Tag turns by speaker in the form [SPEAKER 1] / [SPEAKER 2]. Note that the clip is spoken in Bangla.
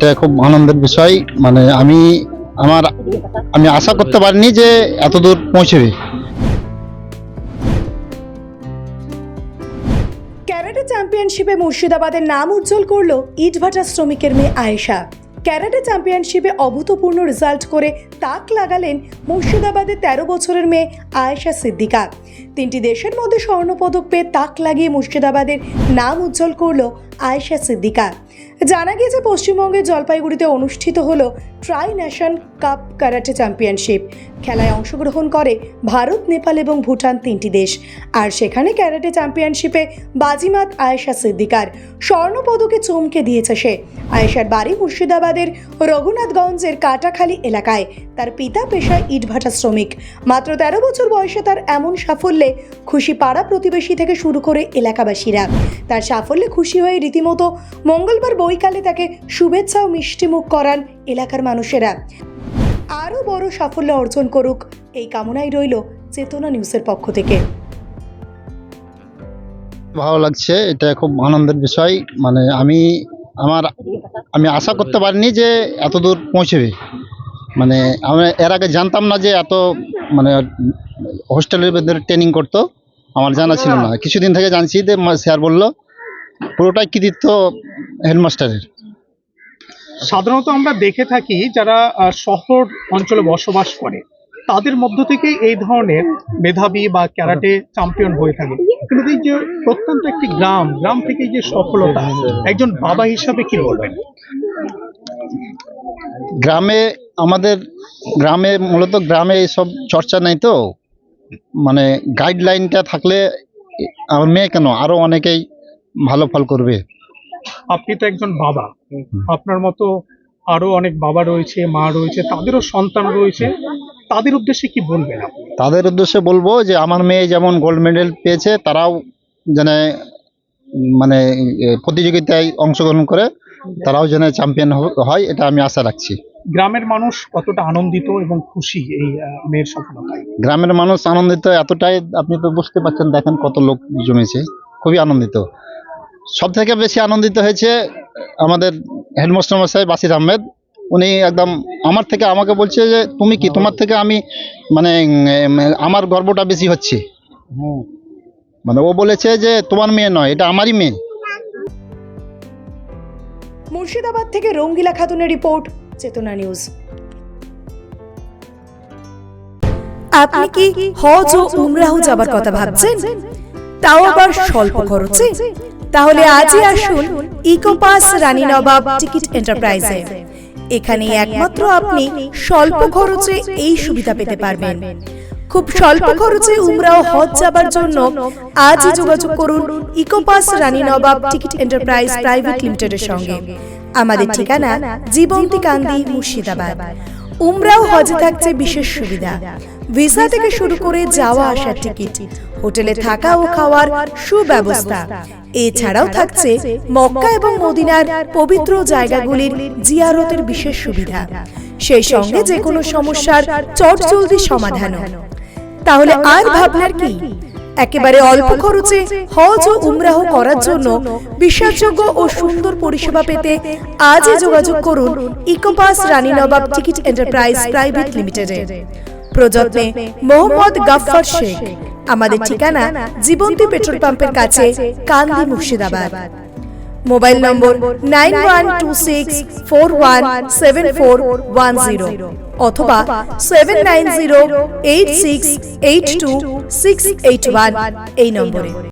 [SPEAKER 1] এটা খুব আনন্দের বিষয়। মানে আমি আমার, আমি আশা করতে পারিনি যে এত দূর পৌঁছবে।
[SPEAKER 2] ক্যারাটে চ্যাম্পিয়নশিপে মুর্শিদাবাদের নাম উজ্জ্বল করল ইটভাটা শ্রমিকের মেয়ে আয়েশা। ক্যারাটে চ্যাম্পিয়নশিপে অভূতপূর্ণ রেজাল্ট করে তাক লাগালেন মুর্শিদাবাদের তেরো বছরের মেয়ে আয়েশা সিদ্দিকা। তিনটি দেশের মধ্যে স্বর্ণপদক পেয়ে তাক লাগিয়ে মুর্শিদাবাদের নাম উজ্জ্বল করল আয়েশা সিদ্দিকা। জানা গিয়েছে, পশ্চিমবঙ্গের জলপাইগুড়িতে অনুষ্ঠিত হল tri nation cup karate championship. খেলায় অংশগ্রহণ করে ভারত, নেপাল এবং ভুটান তিনটি দেশ। আর সেখানে ক্যারাটে চ্যাম্পিয়নশিপে বাজিমাত আয়েশা সিদ্দিকার। স্বর্ণপদকে চমকে দিয়েছে সে। আয়েশার বাড়ি মুর্শিদাবাদের রঘুনাথগঞ্জের কাটাখালী এলাকায়। তার পিতা পেশায় ইটভাটা শ্রমিক। মাত্র তেরো বছর বয়সে তার এমন সাফল্যে খুশি পাড়া প্রতিবেশী থেকে শুরু করে এলাকাবাসীরা। তার সাফল্যে খুশি হয়ে রীতিমতো মঙ্গলবার বৈকালে তাকে শুভেচ্ছা ও মিষ্টিমুখ করান এলাকার মানুষেরা। আরও বড় সাফল্য অর্জন করুক এই কামনাই রইল চেতনা নিউজের পক্ষ থেকে।
[SPEAKER 1] ভালো লাগছে, এটা খুব আনন্দের বিষয়। মানে আমি আমার আমি আশা করতে পারিনি যে এত দূর পৌঁছবে। মানে আমি এর আগে জানতাম না যে এত মানে হোস্টেলের ভেতরে ট্রেনিং করতো। আমার জানা ছিল না। কিছুদিন থেকে জানছি যে স্যার বলল, পুরোটাই কৃতিত্ব হেডমাস্টারের।
[SPEAKER 3] সাধারণত আমরা দেখে থাকি যারা শহর অঞ্চলে বসবাস করে। তাদের মধ্য থেকে এই ধরনের মেধাবী বা ক্যারাটে চ্যাম্পিয়ন হয়ে থাকে। কিন্তু এই যে প্রত্যন্ত একটি গ্রাম গ্রাম থেকে যে সফলতা একজন বাবা হিসাবে কি বলবেন?
[SPEAKER 1] গ্রামে আমাদের গ্রামে মূলত গ্রামে এইসব চর্চা নেই তো। মানে গাইডলাইনটা থাকলে আমার মেয়ে কেন? আরও অনেকেই ভালো ফল করবে।
[SPEAKER 3] আপনি তো একজন বাবা। আপনার মতো আরও অনেক বাবা রয়েছে মা রয়েছে তাদেরও সন্তান রয়েছে। তাদের উদ্দেশ্যে কি বলবেন
[SPEAKER 1] তাদের উদ্দেশ্যে বলব যে আমার মেয়ে যেমন গোল্ড মেডেল পেয়েছে তারাও যেন মানে প্রতিযোগিতায় অংশগ্রহণ করে তারাও যেন চ্যাম্পিয়ন হয় এটা আমি আশা রাখছি।
[SPEAKER 3] গ্রামের মানুষ কতটা আনন্দিত এবং খুশি এই মেয়ের সফলতায়?
[SPEAKER 1] গ্রামের মানুষ আনন্দিত এতটাই আপনি তো বুঝতে পারছেন দেখেন কত লোক জমেছে খুবই আনন্দিত। সব থেকে বেশি আনন্দিত হয়েছে আমাদের হেডমাস্টার মশাই বাসির আহমেদ উনি একদম আমার থেকে আমাকে বলছে যে তুমি কি? তোমার থেকে আমি মানে আমার গর্বটা বেশি হচ্ছে। মানে ও বলেছে যে তোমার মেয়ে নয় এটা আমারই মেয়ে।
[SPEAKER 2] মুর্শিদাবাদ থেকে রঙ্গিলা খাতুনের রিপোর্ট চেতনা নিউজ। আপনি কি হজ ও উমরাহ যাবার কথা ভাবছেন? তাও আবার স্বল্প খরচে? তাহলে আজই আসুন ইকোপাস রানী নবাব টিকিট এন্টারপ্রাইজে। এখানে একমাত্র আপনি স্বল্প খরচে এই সুবিধা পেতে পারবেন। খুব স্বল্প খরচে উমরাও হজ যাবার জন্য আজই যোগাযোগ করুন ইকোপাস রানী নবাব টিকিট এন্টারপ্রাইজ প্রাইভেট লিমিটেডের সঙ্গে। আমাদের ঠিকানা জীবন্তী কান্দি মুর্শিদাবাদ। উমরাও হজে থাকছে বিশেষ সুবিধা। ভিসা থেকে শুরু করে যাওয়া আসার টিকিট। হোটেলে থাকা ও খাওয়ার সুব্যবস্থা। এছাড়াও থাকছে মক্কা এবং মদিনার পবিত্র জায়গাগুলির জিয়ারতের বিশেষ সুবিধা। সেই সঙ্গে যে কোনো সমস্যার চটজলদি সমাধানও। তাহলে আর ভাবনার কি? একেবারে অল্প খরচে হজ ও উমরাহ করার জন্য বিশ্বাসযোগ্য ও সুন্দর পরিষেবা পেতে আজই যোগাযোগ করুন ইকোপাস রানী নবাব টিকিট এন্টারপ্রাইজ প্রাইভেট লিমিটেডে। প্রযত্নে মোহাম্মদ গাফফার শেখ। আমাদের ঠিকানা জীবন্তী পেট্রোল পাম্পের কাছে Kandi Murshidabad. Mobile number nine one two six four one seven four one zero অথবা seven nine zero eight six eight two six eight one এই নম্বরে।